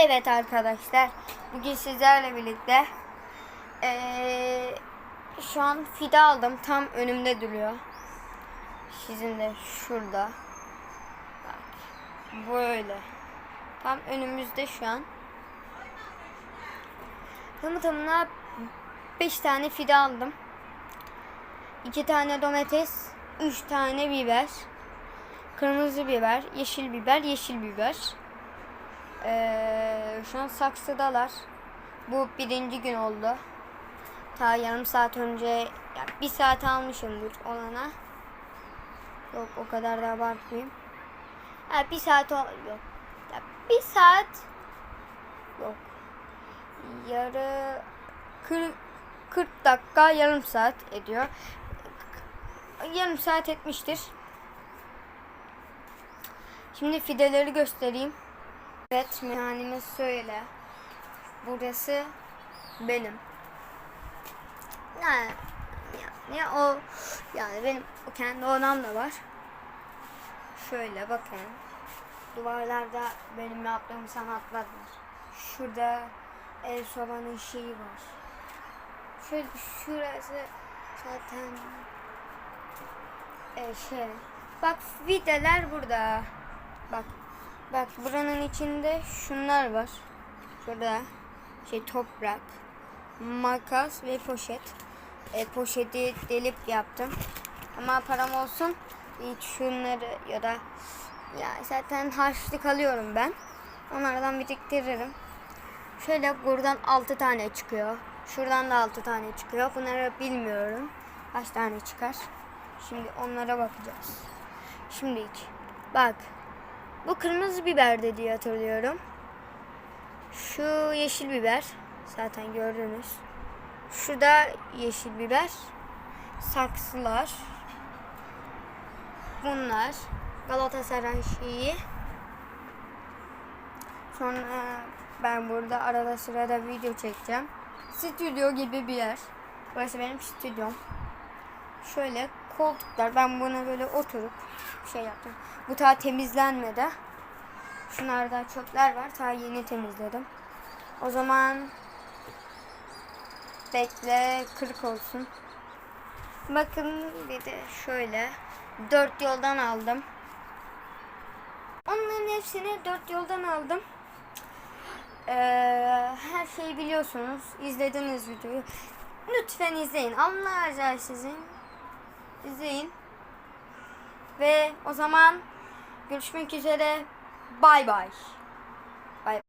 Evet arkadaşlar, bugün sizlerle birlikte eee, şu an fide aldım. Tam önümde duruyor. Sizin de şurada. Bak, böyle. Tam önümüzde şu an. Tamı tamına 5 tane fide aldım. 2 tane domates, 3 tane biber. Kırmızı biber, yeşil biber, yeşil biber. Ee, şu an saksıdalar. Bu birinci gün oldu. Ta yarım saat önce, ya bir saat almışımdır olana. Yok o kadar da abartmayayım. Ha, bir saat yok. Ya, bir saat yok. Yarı 40, 40 dakika yarım saat ediyor. Yarım saat etmiştir. Şimdi fideleri göstereyim. Evet mehanime söyle. Burası benim. Yani, yani o yani benim o kendi odam da var. Şöyle bakın. Duvarlarda benim yaptığım sanatlar var. Şurada el sobanın şeyi var. Şöyle şurası zaten e, şey. Bak videolar burada. Bak. Bak buranın içinde şunlar var. Şurada şey toprak, makas ve poşet. E, poşeti delip yaptım. Ama param olsun hiç şunları ya da ya zaten harçlık alıyorum ben. Onlardan biriktiririm. Şöyle buradan 6 tane çıkıyor. Şuradan da 6 tane çıkıyor. Bunları bilmiyorum. Kaç tane çıkar. Şimdi onlara bakacağız. Şimdi bak. Bu kırmızı biber diye hatırlıyorum. Şu yeşil biber. Zaten gördünüz. Şurada yeşil biber. Saksılar. Bunlar. Galatasaray şeyi. Sonra ben burada arada sırada video çekeceğim. Stüdyo gibi bir yer. Burası benim stüdyom. Şöyle koltuklar. Ben buna böyle oturup şey yaptım. Bu ta temizlenmedi. Şunlarda çöpler var. Ta yeni temizledim. O zaman bekle kırık olsun. Bakın bir de şöyle dört yoldan aldım. Onların hepsini dört yoldan aldım. Ee, her şeyi biliyorsunuz. İzlediniz videoyu. Lütfen izleyin. Allah razı sizin. İzleyin. Ve o zaman görüşmek üzere. Bay bay.